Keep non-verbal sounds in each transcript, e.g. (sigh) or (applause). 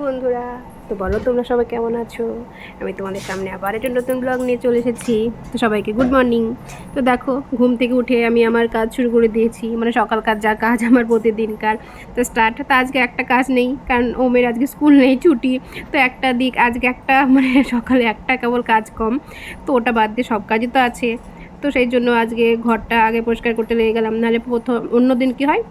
বন্ধুরা, তো বলো তোমরা সবাই কেমন আছো? আমি তোমাদের সামনে আবার একটা নতুন ব্লগ নিয়ে চলে এসেছি। তো সবাইকে গুড মর্নিং তো দেখো, ঘুম থেকে উঠে আমি আমার কাজ শুরু করে দিয়েছি। মানে সকালকার যা কাজ (laughs) আমার প্রতিদিনকার। তো স্টার্ট তো আজকে একটা কাজ নেই, কারণ ওমের আজকে স্কুল নেই, ছুটি। তো একটা দিক, আজকে একটা (laughs) মানে সকালে একটা কেবল কাজ কম। তো ওটা বাদ দিয়ে সব কাজই তো আছে। তো সেই জন্য আজকে ঘরটা আগে পরিষ্কার করতে লেগে গেলাম। নাহলে প্রথম, অন্য দিন কী হয়?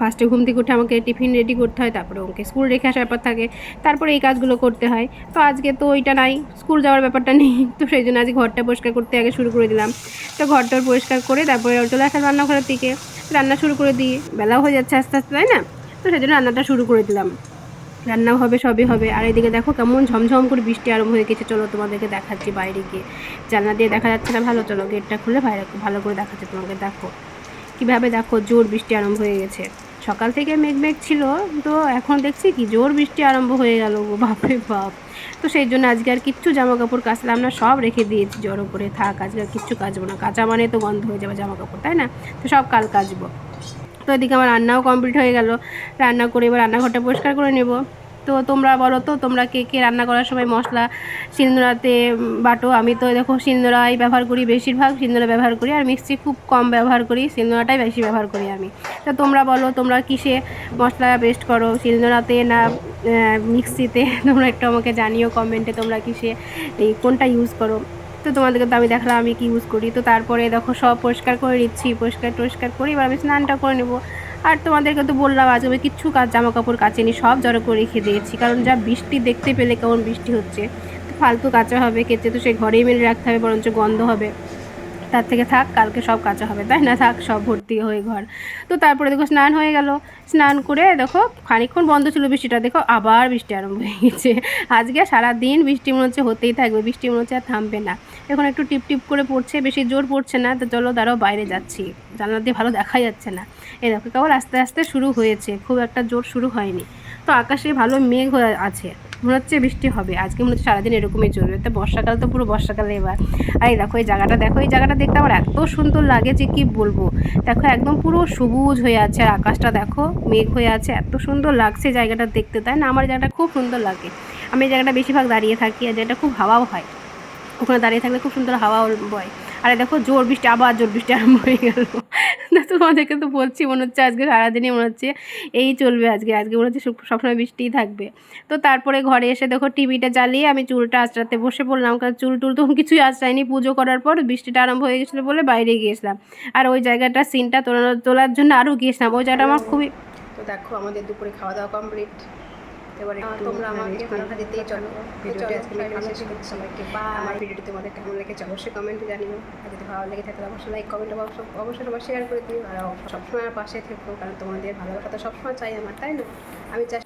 ফার্স্টে ঘুম থেকে উঠে আমাকে টিফিন রেডি করতে হয়, তারপরে ওকে স্কুল রেখে আসার ব্যাপার থাকে, তারপরে এই কাজগুলো করতে হয়। তো আজকে তো ওইটা নাই স্কুল যাওয়ার ব্যাপারটা নেই, তো সেই জন্য আজকে ঘরটা পরিষ্কার করতে আগে শুরু করে দিলাম। তো ঘরটা পরিষ্কার করে তারপরে চলে আসলাম রান্নাঘরের দিকে। রান্না শুরু করে দিই, বেলাও হয়ে যাচ্ছে আস্তে আস্তে, তাই না? তো সেই জন্য রান্নাটা শুরু করে দিলাম। রান্নাও হবে, সবই হবে। আর এদিকে দেখো কেমন ঝমঝম করে বৃষ্টি আরম্ভ হয়ে গেছে, চলো তোমাদেরকে দেখাচ্ছি বাইরে গিয়ে। জানলা দিয়ে দেখা যাচ্ছে না ভালো, চলো গেটটা খুলে ভালো করে দেখাচ্ছে তোমাকে, দেখো। কীভাবে দেখো জোর বৃষ্টি আরম্ভ হয়ে গেছে। সকাল থেকে মেঘমেঘ মেঘ ছিল, তো এখন দেখছি কি জোর বৃষ্টি আরম্ভ হয়ে গেল গো, বাপরে বাপ। তো সেই জন্য আজকে আর কিচ্ছু জামা কাপড় কাচলাম না, সব রেখে দিয়েছি জড়ো করে থাক, আজকে আর কিচ্ছু কাচবো না। কাঁচা মানে তো গন্ধ হয়ে যাবে জামা কাপড় তাই না? তো সব কাল কাচবো। তো এদিকে আমার রান্নাও কমপ্লিট হয়ে গেল। রান্না করে এবার রান্নাঘরটা পরিষ্কার করে নেব। তো তোমরা বলো তো, তোমরা কে কে রান্না করার সময় মশলা, সিন্দুরাতে বাটো, আমি তো দেখো সিন্দুরাই ব্যবহার করি বেশিরভাগ, সিন্দুরা ব্যবহার করি আর মিক্সি খুব কম ব্যবহার করি, সিন্দুরাটাই বেশি ব্যবহার করি আমি। তো তোমরা বলো, তোমরা কিসে মশলা পেস্ট করো, সিন্দুরাতে না মিক্সিতে? (laughs) তোমরা একটু আমাকে জানিও কমেন্টে তোমরা কিসে, এই কোনটা ইউজ করো। তো তোমাদেরকে তো আমি দেখলাম আমি কি ইউজ করি। তো তারপরে দেখো সব পরিষ্কার করে নিচ্ছি পরিষ্কার টরিষ্কার করি এবার আমি স্নানটা করে নেব। আর তোমাদেরকে তো বললাম, আজ আমি কিচ্ছু কাজ জামা কাপড় কাচেনি, সব জড়ো করে রেখে দিয়েছি, কারণ যা বৃষ্টি দেখতে পেলে কেমন বৃষ্টি হচ্ছে। ফালতু কাঁচা হবে, কেচে তো সে ঘরেই মেলে রাখতে হবে, বরঞ্চ গন্ধ হবে। তার থেকে থাক, কালকে সব কাঁচা হবে, তাই না? থাক, সব ভর্তি হয়ে ঘর। তো তারপরে দেখো স্নান হয়ে গেল। স্নান করে দেখো খানিকক্ষণ বন্ধ ছিল বৃষ্টিটা, দেখো আবার বৃষ্টি আরম্ভ হয়ে গেছে। আজকে সারা দিন বৃষ্টি মনে হচ্ছে হতেই থাকবে, বৃষ্টি মনে হচ্ছে আর থামবে না। এখন একটু টিপ টিপ করে পড়ছে, বেশি জোর পড়ছে না, তো চলো দাঁড়াও, বাইরে যাচ্ছি। জানলা দিয়ে ভালো দেখা যাচ্ছে না। এই দেখো কেবল আস্তে আস্তে শুরু হয়েছে, খুব একটা জোর শুরু হয়নি। তো আকাশে ভালো মেঘ আছে। মনে হচ্ছে বৃষ্টি হবে। আজকে মনে হচ্ছে সারাদিন এরকমই চলবে। তো বর্ষাকাল তো পুরো বর্ষাকালে এবার। আর এই দেখো, এই জায়গাটা, দেখো, এই জায়গাটা দেখতে আমার এত সুন্দর লাগে যে কি বলব? দেখো, একদম পুরো সবুজ হয়ে আছে আর আকাশটা দেখো, মেঘ হয়ে আছে। এত সুন্দর লাগছে জায়গাটা দেখতে, তাই না? আমার জায়গাটা খুব সুন্দর লাগে। আমি এই জায়গাটা বেশিরভাগ দাঁড়িয়ে থাকি আর জায়গাটা খুব হাওয়াও হয়। ওখানে দাঁড়িয়ে থাকলে খুব সুন্দর হাওয়া বয়। আরে দেখো, জোর বৃষ্টি, আবার জোর বৃষ্টি আরম্ভ হয়ে গেল। না, তোমাদেরকে তো বলছি, মনে হচ্ছে আজকে সারাদিনই মনে হচ্ছে এই চলবে আজকে। আজকে মনে হচ্ছে সবসময় বৃষ্টিই থাকবে। তো তারপরে ঘরে এসে দেখো টিভিটা জ্বালিয়ে আমি চুলটা আঁচড়াতে বসে পড়লাম, কারণ চুল টুল তখন কিছুই আঁচড়াইনি। পুজো করার পর বৃষ্টিটা আরম্ভ হয়ে গেছিল বলে বাইরে গিয়েছিলাম। আর ওই জায়গাটা সিনটা তোলার তোলার জন্য আরও গিয়েছিলাম। ওই জায়গাটা আমার খুবই তো দেখো আমাদের দুপুরে খাওয়া দাওয়া কমপ্লিট এবার তোমরা আমাকে ভালোভাবে দিতেই চলো। ভিডিওটি আজকে আমি এখানে শেষ করছি। সবাইকে আমার ভিডিওটি তোমাদের কেমন লেগেছে অবশ্যই কমেন্টে জানিও। আর যদি ভালো লেগে থাকে তাহলে অবশ্যই লাইক কমেন্ট অবশ্যই অবশ্যই সবাই শেয়ার করে দিও। আর সবসময় আমার পাশে থেকো কারণ তোমাদের ভালোবাসা তো সবসময় চাই আমার তাই না? আমি চাই